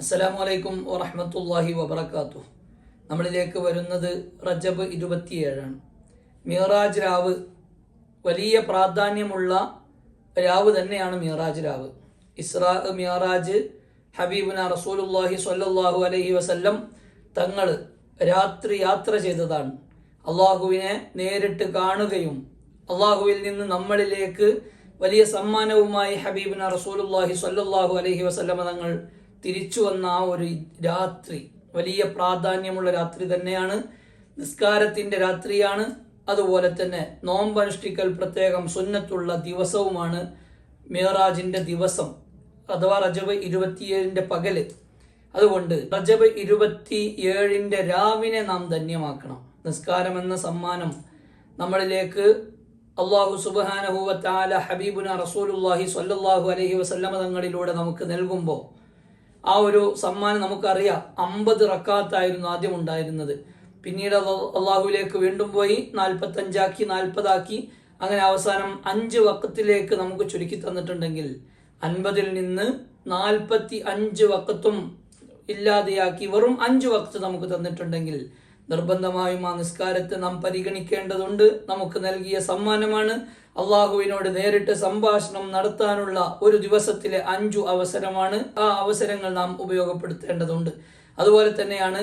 അസ്സലാമു അലൈക്കും വറഹ്മത്തുള്ളാഹി വബറകാതുഹു. നമ്മളിലേക്ക് വരുന്നത് റജബ് ഇരുപത്തിയേഴാണ്. മീറാജ് രാവ് വലിയ പ്രാധാന്യമുള്ള രാവ് തന്നെയാണ് മീറാജ് രാവ്. ഇസ്രാ മിയറാജ് ഹബീബുന റസൂലുല്ലാഹി സ്വല്ലല്ലാഹു അലഹി വസല്ലം തങ്ങൾ രാത്രി യാത്ര ചെയ്തതാണ്. അള്ളാഹുവിനെ നേരിട്ട് കാണുകയും അള്ളാഹുവിൽ നിന്ന് നമ്മളിലേക്ക് വലിയ സമ്മാനവുമായി ഹബീബിന റസൂലുല്ലാഹി സ്വല്ലല്ലാഹു അലഹി വസല്ലം തങ്ങൾ തിരിച്ചു വന്ന ആ ഒരു രാത്രി വലിയ പ്രാധാന്യമുള്ള രാത്രി തന്നെയാണ് നിസ്കാരത്തിന്റെ രാത്രിയാണ്. അതുപോലെ തന്നെ നോമ്പനുഷ്ഠിക്കൽ പ്രത്യേകം സുന്നത്തുള്ള ദിവസവുമാണ് മേറാജിന്റെ ദിവസം അഥവാ റജബ് ഇരുപത്തിയേഴിന്റെ പകൽ. അതുകൊണ്ട് റജബ് ഇരുപത്തി ഏഴിന്റെ രാവിനെ നാം ധന്യമാക്കണം. നിസ്കാരം എന്ന സമ്മാനം നമ്മളിലേക്ക് അള്ളാഹു സുബാനഹുവത്താല ഹബീബുന റസൂലുല്ലാഹി സ്വല്ലല്ലാഹു അലൈഹി വസല്ലമ തങ്ങളിലൂടെ നമുക്ക് നൽകുമ്പോൾ ആ ഒരു സമ്മാനം നമുക്കറിയാം. അമ്പത് റക്കാത്തായിരുന്നു ആദ്യം ഉണ്ടായിരുന്നത്. പിന്നീട് അള്ളാ- അള്ളാഹുവിലേക്ക് വീണ്ടും പോയി നാൽപ്പത്തഞ്ചാക്കി നാൽപ്പതാക്കി. അങ്ങനെ അവസാനം അഞ്ച് വക്കത്തിലേക്ക് നമുക്ക് ചുരുക്കി തന്നിട്ടുണ്ടെങ്കിൽ അൻപതിൽ നിന്ന് നാൽപ്പത്തി അഞ്ച് വക്കത്തും ഇല്ലാതെയാക്കി വെറും അഞ്ച് വക്ത് നമുക്ക് തന്നിട്ടുണ്ടെങ്കിൽ നിർബന്ധമായും ആ നിസ്കാരത്തെ നാം പരിഗണിക്കേണ്ടതുണ്ട്. നമുക്ക് നൽകിയ സമ്മാനമാണ്. അള്ളാഹുവിനോട് നേരിട്ട് സംഭാഷണം നടത്താനുള്ള ഒരു ദിവസത്തിലെ അഞ്ചു അവസരമാണ് ആ അവസരങ്ങൾ നാം ഉപയോഗപ്പെടുത്തേണ്ടതുണ്ട്. അതുപോലെ തന്നെയാണ്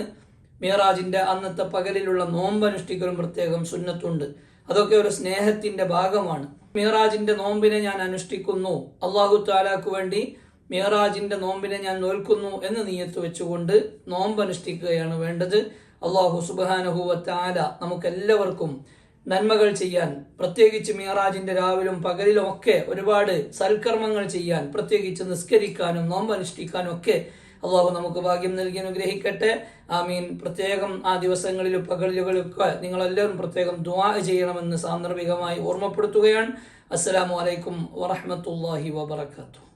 മിയറാജിന്റെ അന്നത്തെ പകലിലുള്ള നോമ്പനുഷ്ഠിക്കലും പ്രത്യേകം സുന്നത്തുണ്ട്. അതൊക്കെ ഒരു സ്നേഹത്തിന്റെ ഭാഗമാണ്. മിയറാജിന്റെ നോമ്പിനെ ഞാൻ അനുഷ്ഠിക്കുന്നു. അള്ളാഹു താലാക്ക് വേണ്ടി മിയറാജിന്റെ നോമ്പിനെ ഞാൻ നോൽക്കുന്നു എന്ന് നീയത്ത് വെച്ചുകൊണ്ട് നോമ്പ് അനുഷ്ഠിക്കുകയാണ് വേണ്ടത്. അള്ളാഹു സുബാനഹുവ താല നമുക്കെല്ലാവർക്കും നന്മകൾ ചെയ്യാൻ പ്രത്യേകിച്ച് മിയറാജിന്റെ രാവിലും പകലിലും ഒക്കെ ഒരുപാട് സൽക്കർമ്മങ്ങൾ ചെയ്യാൻ പ്രത്യേകിച്ച് നിസ്കരിക്കാനും നോമ്പ് അനുഷ്ഠിക്കാനും ഒക്കെ അള്ളാഹു നമുക്ക് ഭാഗ്യം നൽകി അനുഗ്രഹിക്കട്ടെ. ആമീൻ. പ്രത്യേകം ആ ദിവസങ്ങളിലും പകലുകളിലൊക്കെ നിങ്ങളെല്ലാവരും പ്രത്യേകം ദ്വാ ചെയ്യണമെന്ന് സാന്ദർഭികമായി ഓർമ്മപ്പെടുത്തുകയാണ്. അസ്സലാമു അലൈക്കും വറഹ്മത്തുള്ളാഹി വബറകാതുഹു.